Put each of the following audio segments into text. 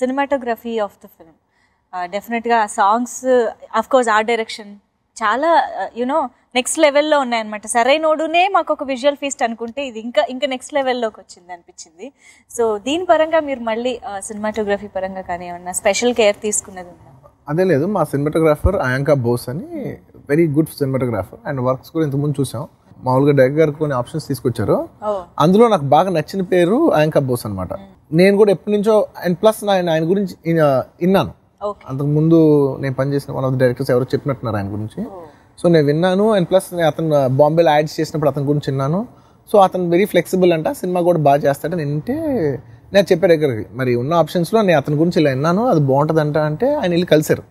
Cinematography of the film డెఫినెట్గా ఆ songs of course art direction చాలా యునో నెక్స్ట్ లెవెల్లో ఉన్నాయన్నమాట. సరైనోడునే మాకు ఒక విజువల్ ఫీస్ట్ అనుకుంటే ఇది ఇంకా ఇంకా నెక్స్ట్ లెవెల్లోకి వచ్చింది అనిపించింది. సో దీని పరంగా మీరు మళ్ళీ uh, సినిమాటోగ్రఫీ పరంగా కానీ ఏమన్నా స్పెషల్ కేర్ తీసుకున్నది ఉందా? అదే లేదు మా సినిమాటోగ్రాఫర్ అయాంకా బోస్ అని very good cinematographer and works కూడా ఇంతకుముందు చూసాం. మామూలుగా డైరెక్ట్ గారు కొన్ని ఆప్షన్స్ తీసుకొచ్చారు. అందులో నాకు బాగా నచ్చిన పేరు అయాంకా బోస్ అనమాట నేను కూడా ఎప్పటి నుంచో అండ్ ప్లస్ నేను ఆయన గురించి విన్నాను. అంతకు ముందు నేను పనిచేసిన వన్ ఆఫ్ ద డైరెక్టర్స్ ఎవరో చెప్పినట్టున్నారు ఆయన గురించి. సో నేను విన్నాను అండ్ ప్లస్ నేను అతను బాంబేలో యాడ్స్ చేసినప్పుడు అతని గురించి విన్నాను. సో అతను వెరీ ఫ్లెక్సిబుల్ అంట సినిమా కూడా బాగా చేస్తాడని వింటే నేను చెప్పే దగ్గరికి. మరి ఉన్న ఆప్షన్స్లో నేను అతని గురించి ఇలా విన్నాను అది బాగుంటుందంట అంటే ఆయన వెళ్ళి కలిసారు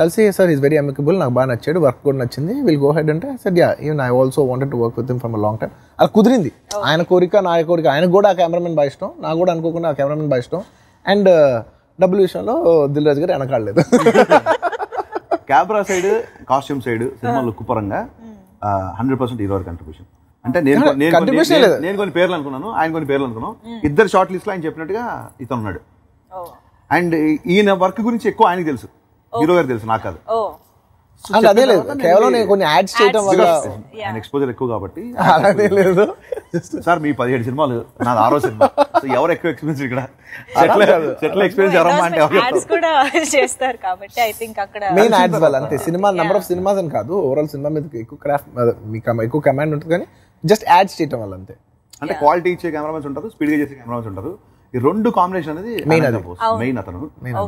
కలిసి సార్ ఈజ్ వెరీ అమికబుల్ నాకు బాగా నచ్చాడు వర్క్ కూడా నచ్చింది విల్ గో హెడ్ అంటే sir yeah even I also wanted to work with from long time అలా కుదిరింది. ఆయన కోరిక నా కోరిక ఆయనకు కూడా ఆ కెమెరామెన్ బాగా ఇష్టం నాకు కూడా అనుకోకుండా ఆ కెమెరామెన్ బాగా ఇష్టం. అండ్ డబ్బుల విషయంలో Dil Raju garu వెనకాడలేదు. Camera side costume side cinema look పరంగా హండ్రెడ్ పర్సెంట్ హీరో కంట్రిబ్యూషన్ అంటే నేను నేను కొన్ని- Contribution నేను- లేదు. నేను కొన్ని పేర్లు అనుకున్నాను ఆయన కొన్ని పేర్లు అనుకున్నాను ఇద్దరు షార్ట్ లిస్ట్లో ఆయన చెప్పినట్టుగా ఇతను ఉన్నాడు అండ్ ఈయన వర్క్ గురించి ఎక్కువ ఆయనకి తెలుసు. హీరో గారు తెలుసు నాకు కాదు. అదే లేదు. కేవలం నేను కొన్ని యాడ్స్ చేయడం వల్ల ఆయన ఎక్స్పోజర్ ఎక్కువ కాబట్టి. అలానే లేదు. సార్ మీ పదిహేడు సినిమాలు నాది ఆరో సినిమా. సో ఎవరు ఎక్కువ ఎక్స్పీరియన్స్ ఇక్కడ? సెటిల్ ఎక్స్పీరియన్స్ ఎవరమ్మా అంటే ఎవరు? యాడ్స్ కూడా చేస్తారు కాబట్టి ఐ థింక్ అక్కడ మెయిన్ యాడ్స్ వల్ల అంతే. సినిమా నెంబర్ ఆఫ్ సినిమాస్ అని కాదు. ఓవరాల్ సినిమా మీద ఎక్కువ క్రాఫ్ట్ మీకు ఎక్కువ కమాండ్ ఉంటుంది కానీ జస్ట్ యాడ్స్ చేయడం వల్ల అంతే. అంటే క్వాలిటీ ఇచ్చే కెమెరామెన్స్ ఉంటారు స్పీడ్గా చేసే కెమెరామెన్స్ ఉంటారు. ఈ రెండు కాంబినేషన్ అనేది. బోస్. మెయిన్ అతను.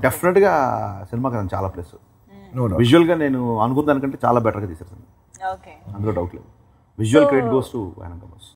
డెఫినెట్గా సినిమాకి అతను చాలా ప్లస్ నో విజువల్గా నేను అనుకున్న దానికంటే చాలా బెటర్గా తీసేస్తాను ఓకే అందులో డౌట్ లేదు. Visual credit goes to Bose